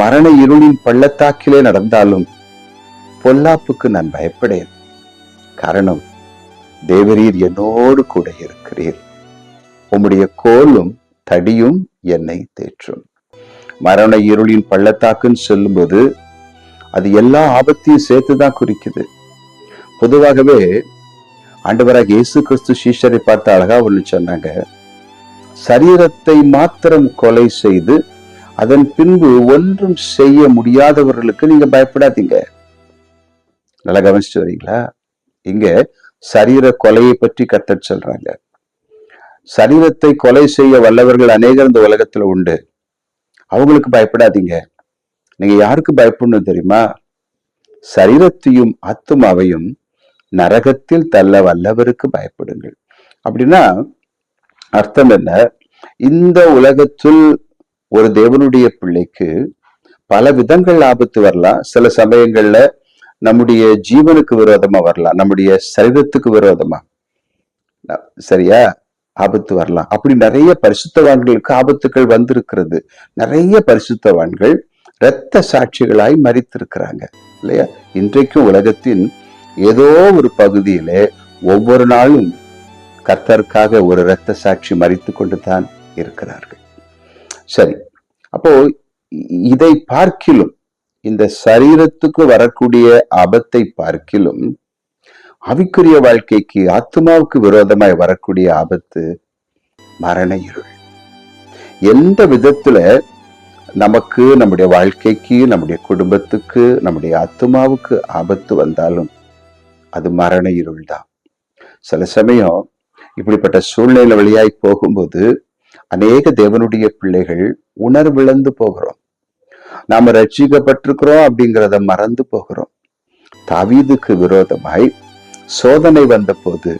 மரண இருளின் பள்ளத்தாக்கிலே நடந்தாலும் பொல்லாப்புக்கு நான் பயப்படேன். காரணம் தேவரீர் என்னோடு கூட இருக்கிறீர். உம்முடைய கோலும் தடியும் என்னை தேற்றும். மரண இருளின் பள்ளத்தாக்குன்னு சொல்லும்போது அது எல்லா ஆபத்தையும் சேர்த்துதான் குறிக்குது. பொதுவாகவே ஆண்டவராக இயேசு கிறிஸ்து சீஷரை பார்த்து அழகா ஒண்ணு சொன்னாங்க. சரீரத்தை மாத்திரம் கொலை செய்து அதன் பின்பு ஒன்றும் செய்ய முடியாதவர்களுக்கு நீங்க பயப்படாதீங்க. நல்லா கவனிச்சுட்டு வரீங்களா? இங்க சரீர கொலையை பற்றி கத்தர் சொல்றாங்க. சரீரத்தை கொலை செய்ய வல்லவர்கள் அநேகர் இந்த உலகத்துல உண்டு. அவங்களுக்கு பயப்படாதீங்க. நீங்க யாருக்கு பயப்படணும் தெரியுமா? சரீரத்தையும் ஆத்துமாவையும் நரகத்தில் தள்ள வல்லவருக்கு பயப்படுங்கள். அப்படின்னா அர்த்தம் என்ன? இந்த உலகத்தில் ஒரு தேவனுடைய பிள்ளைக்கு பல விதங்கள் ஆபத்து வரலாம். சில சமயங்கள்ல நம்முடைய ஜீவனுக்கு விரோதமா வரலாம். நம்முடைய சரீரத்துக்கு விரோதமா. சரியா? ஆபத்து வரலாம். அப்படி நிறைய பரிசுத்தவான்களுக்கு ஆபத்துக்கள் வந்திருக்கிறது. நிறைய பரிசுத்தவான்கள் இரத்த சாட்சிகளாய் மறித்திருக்கிறாங்க இல்லையா? இன்றைக்கும் உலகத்தின் ஏதோ ஒரு பகுதியிலே ஒவ்வொரு நாளும் கர்த்தருக்காக ஒரு இரத்த சாட்சி மறித்து கொண்டு தான் இருக்கிறார்கள். சரி. அப்போ இதை பார்க்கிலும் இந்த சரீரத்துக்கு வரக்கூடிய ஆபத்தை பார்க்கிலும் அவிக்குரிய வாழ்க்கைக்கு ஆத்மாவுக்கு விரோதமாய் வரக்கூடிய ஆபத்து மரண இருள். எந்த விதத்துல நமக்கு நம்முடைய வாழ்க்கைக்கு நம்முடைய குடும்பத்துக்கு நம்முடைய ஆத்மாவுக்கு ஆபத்து வந்தாலும் அது மரண இருள் தான். சில சமயம் இப்படிப்பட்ட சூழ்நிலை வழியாய் போகும்போது அநேக தேவனுடைய பிள்ளைகள் உணர்விழந்து போகிறோம். நாம ரட்சிக்கப்பட்டிருக்கிறோம் அப்படிங்கிறத மறந்து போகிறோம். தாவீதுக்கு விரோதமாய் சோதனை வந்த போது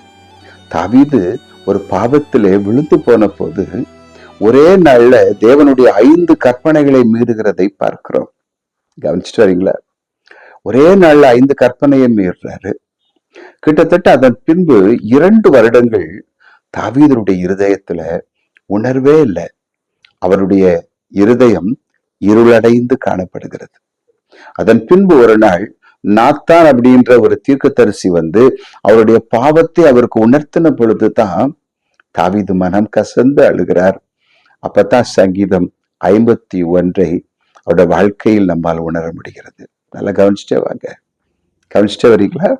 தாவீது ஒரு பாவத்திலே விழுந்து போன போது ஒரே நாள்ல தேவனுடைய ஐந்து கற்பனைகளை மீறுகிறதை பார்க்கிறோம். கவனிச்சுட்டு வரீங்களா? ஒரே நாள்ல ஐந்து கற்பனையை மீறுறாரு. கிட்டத்தட்ட அதன் பின்பு இரண்டு வருடங்கள் தாவீதனுடைய இருதயத்துல உணர்வே இல்லை. அவருடைய இருதயம் இருளடைந்து காணப்படுகிறது. அதன் பின்பு ஒரு நாள் நாத்தான் அப்படின்ற ஒரு தீர்க்கதரிசி வந்து அவருடைய பாவத்தை அவருக்கு உணர்த்தின பொழுதுதான் தாவிது மனம் கசந்து அழுகிறார். அப்பதான் சங்கீதம் ஐம்பத்தி ஒன்றை அவருடைய வாழ்க்கையில் நம்மால் உணர முடிகிறது. நல்லா கவனிச்சுட்டே வாங்க. கவனிச்சுட்டே வரீங்களா?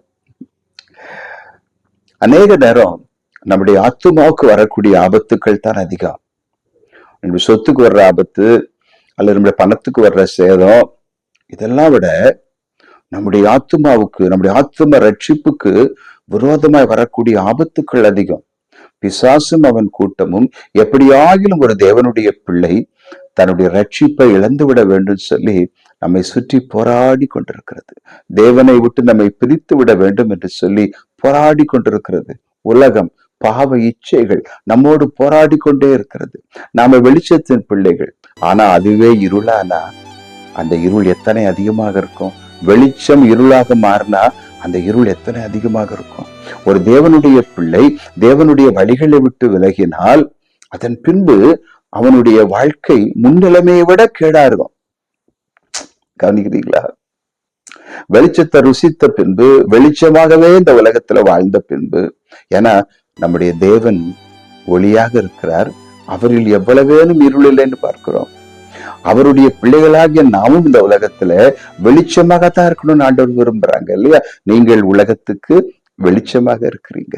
அநேக நேரம் நம்முடைய ஆத்துமாவுக்கு வரக்கூடிய ஆபத்துக்கள் தான் அதிகம். நம்முடைய சொத்துக்கு வர்ற ஆபத்து அல்லது நம்முடைய பணத்துக்கு வர்ற சேதம் இதெல்லாம் விட நம்முடைய ஆத்துமாவுக்கு நம்முடைய ஆத்தும ரட்சிப்புக்கு விரோதமாய் வரக்கூடிய ஆபத்துக்கள் அதிகம். பிசாசும் அவன் கூட்டமும் எப்படியாகிலும் ஒரு தேவனுடைய பிள்ளை தன்னுடைய ரட்சிப்பை இழந்துவிட வேண்டும் சொல்லி நம்மை சுற்றி போராடி கொண்டிருக்கிறது. தேவனை விட்டு நம்மை பிரித்து விட வேண்டும் என்று சொல்லி போராடி கொண்டிருக்கிறது. உலகம் பாவ இச்சைகள் நம்மோடு போராடி கொண்டே இருக்கிறது. நாம வெளிச்சத்தின் பிள்ளைகள். ஆனா அதுவே இருளானா? அந்த இருள் எத்தனை அதிகமாக இருக்கும்? வெளிச்சம் இருளாக மாறினா அந்த இருள் எத்தனை அதிகமாக இருக்கும்? ஒரு தேவனுடைய பிள்ளை தேவனுடைய வழிகளை விட்டு விலகினால் அதன் பின்பு அவனுடைய வாழ்க்கை முன்னிலைமையை விட கேடா இருக்கும் கவனிக்கிறீங்களா வெளிச்சத்தை ருசித்த பின்பு வெளிச்சமாகவே இந்த உலகத்துல வாழ்ந்த பின்பு ஏன்னா நம்முடைய தேவன் ஒளியாக இருக்கிறார். அவரில் எவ்வளவேனும் இருள் இல்லைன்னு பார்க்கிறோம். அவருடைய பிள்ளைகளாகிய நாமும் இந்த உலகத்துல வெளிச்சமாகத்தான் இருக்கணும்னு ஆண்டவர் விரும்புறாங்க இல்லையா? நீங்கள் உலகத்துக்கு வெளிச்சமாக இருக்கிறீங்க.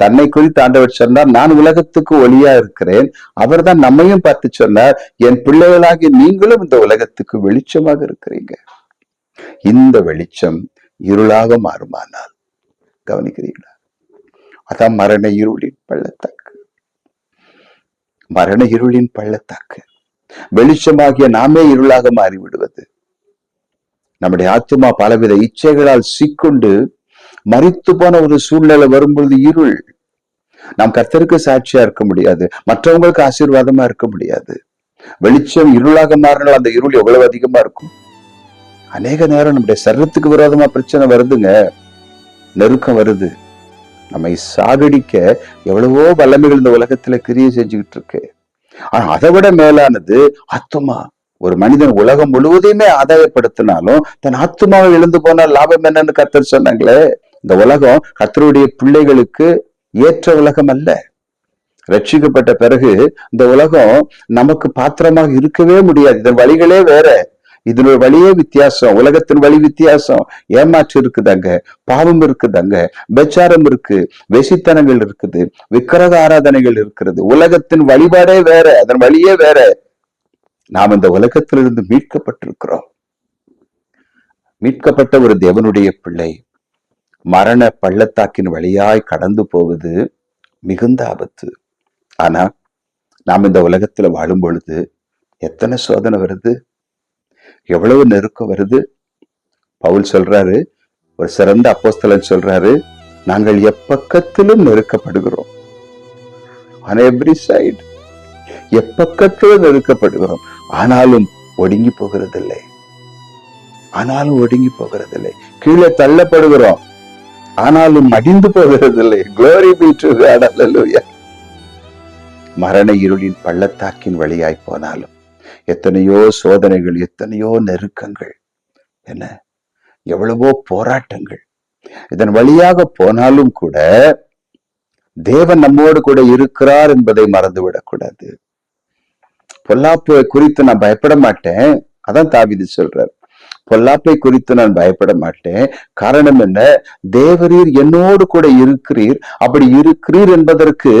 தன்னை குறித்து ஆண்டவர் சொன்னார் நான் உலகத்துக்கு ஒளியா இருக்கிறேன். அவர்தான் நம்மையும் பார்த்து சொன்னார் என் பிள்ளைகளாகிய நீங்களும் இந்த உலகத்துக்கு வெளிச்சமாக இருக்கிறீங்க. இந்த வெளிச்சம் இருளாக மாறுமானால் கவனிக்கிறீங்களா அதான் மரண இருளின் பள்ளத்தாக்கு. மரண இருளின் பள்ளத்தாக்கு. வெளிச்சமாகிய நாமே இருளாக மாறிவிடுவது. நம்முடைய ஆத்துமா பலவித இச்சைகளால் சிக்கொண்டு மறித்து போன ஒரு சூழ்நிலை வரும்பொழுது இருள். நாம் கர்த்தருக்கு சாட்சியா இருக்க முடியாது. மற்றவங்களுக்கு ஆசீர்வாதமா இருக்க முடியாது. வெளிச்சம் இருளாக மாறினால் அந்த இருள் எவ்வளவு அதிகமா இருக்கும்? அநேக நேரம் நம்முடைய சரத்துக்கு விரோதமா பிரச்சனை வருதுங்க. நெருக்கம் வருது. நம்மை சாகடிக்க எவ்வளவோ வல்லமைகள் இந்த உலகத்துல கிரியை செஞ்சுக்கிட்டு இருக்கு ஆனா அதை விட மேலானது ஆத்மா. ஒரு மனிதன் உலகம் முழுவதையுமே ஆதாயப்படுத்தினாலும் தன் ஆத்மாவை எழுந்து போனால் லாபம் என்னன்னு கத்தர் சொன்னாங்களே இந்த உலகம் கத்தருடைய பிள்ளைகளுக்கு ஏற்ற உலகம் அல்ல. ரட்சிக்கப்பட்ட பிறகு இந்த உலகம் நமக்கு பாத்திரமாக இருக்கவே முடியாது. இதன் வழிகளே வேற. இதனோட வழியே வித்தியாசம். உலகத்தின் வழி வித்தியாசம். ஏமாற்று இருக்குதாங்க? பாவம் இருக்குதாங்க? பெச்சாரம் இருக்கு. வெசித்தனங்கள் இருக்குது. விக்கிரக ஆராதனைகள் இருக்கிறது. உலகத்தின் வழிபாடே வேற. அதன் வழியே வேற. நாம் இந்த உலகத்திலிருந்து மீட்கப்பட்டிருக்கிறோம். மீட்கப்பட்ட ஒரு தேவனுடைய பிள்ளை மரண பள்ளத்தாக்கின் வழியாய் கடந்து போவது மிகுந்த ஆபத்து. ஆனா நாம் இந்த உலகத்துல வாழும் பொழுது எத்தனை சோதனை வருது? எவ்வளவு நெருக்கம் வருது? பவுல் சொல்றாரு ஒரு சிறந்த அப்போஸ்தலன் சொல்றாரு நாங்கள் எப்பக்கத்திலும் நெருக்கப்படுகிறோம். எப்பக்கத்திலும் நெருக்கப்படுகிறோம். ஆனாலும் ஒடுங்கி போகிறதில்லை. ஆனாலும் ஒடுங்கி போகிறதில்லை. கீழே தள்ளப்படுகிறோம். ஆனாலும் மடிந்து போகிறதில்லை. குளோரி be மரண இருளின் பள்ளத்தாக்கின் வழியாய் போனாலும். எத்தனையோ சோதனைகள் எத்தனையோ நெருக்கங்கள் என்ன? எவ்வளவோ போராட்டங்கள். இதன் வழியாக போனாலும் கூட தேவன் நம்மோடு கூட இருக்கிறார் என்பதை மறந்துவிடக்கூடாது பொல்லாப்பை குறித்து நான் பயப்பட மாட்டேன். அதான் தாவிது சொல்றார். பொல்லாப்பை குறித்து நான் பயப்பட மாட்டேன். காரணம் என்ன? தேவரீர் என்னோடு கூட இருக்கிறீர். அப்படி இருக்கிறீர் என்பதற்கு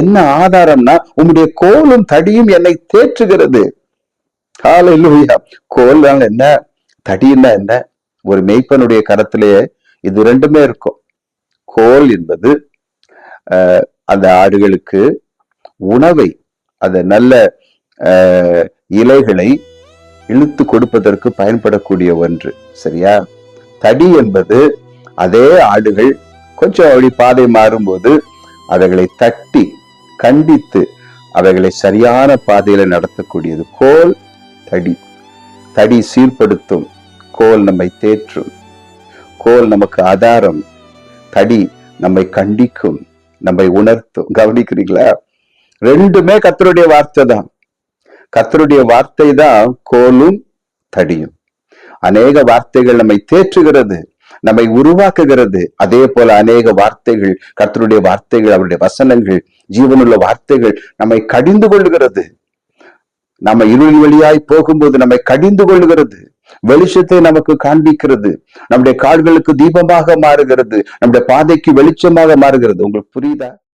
என்ன ஆதாரம்னா உம்முடைய கோலும் தடியும் என்னை தேற்றுகிறது. ஹalleluya கோல்னால என்ன? தடின்னா என்ன? ஒரு மெய்ப்பனுடைய கரத்திலேயே இது ரெண்டுமே இருக்கும். கோல் என்பது அந்த ஆடுகளுக்கு உணவை அந்த நல்ல இலைகளை இழுத்து கொடுப்பதற்கு பயன்படக்கூடிய ஒன்று. சரியா? தடி என்பது அதே ஆடுகள் கொஞ்சம் அப்படி பாதை மாறும்போது அவைகளை தட்டி கண்டித்து அவைகளை சரியான பாதையில நடத்தக்கூடியது. கோல் தடி. தடி சீர்படுத்தும். கோல் நம்மை தேற்றும். கோல் நமக்கு ஆதாரம். தடி நம்மை கண்டிக்கும். நம்மை உணர்த்தும். கவனிக்கிறீங்களா? ரெண்டுமே கத்தருடைய வார்த்தை தான். கத்தருடைய வார்த்தை தான் கோலும் தடியும். அநேக வார்த்தைகள் நம்மை தேற்றுகிறது. நம்மை உருவாக்குகிறது. அதே போல அநேக வார்த்தைகள் கத்தருடைய வார்த்தைகள் அவருடைய வசனங்கள் ஜீவனுள்ள வார்த்தைகள் நம்மை கடிந்து கொள்கிறது நம்ம இருள் வழியாய் போகும்போது நம்மை கடிந்து கொள்ளுகிறது. வெளிச்சத்தை நமக்கு காண்பிக்கிறது. நம்முடைய கால்களுக்கு தீபமாக மாறுகிறது. நம்முடைய பாதைக்கு வெளிச்சமாக மாறுகிறது. உங்களுக்கு புரியுதா?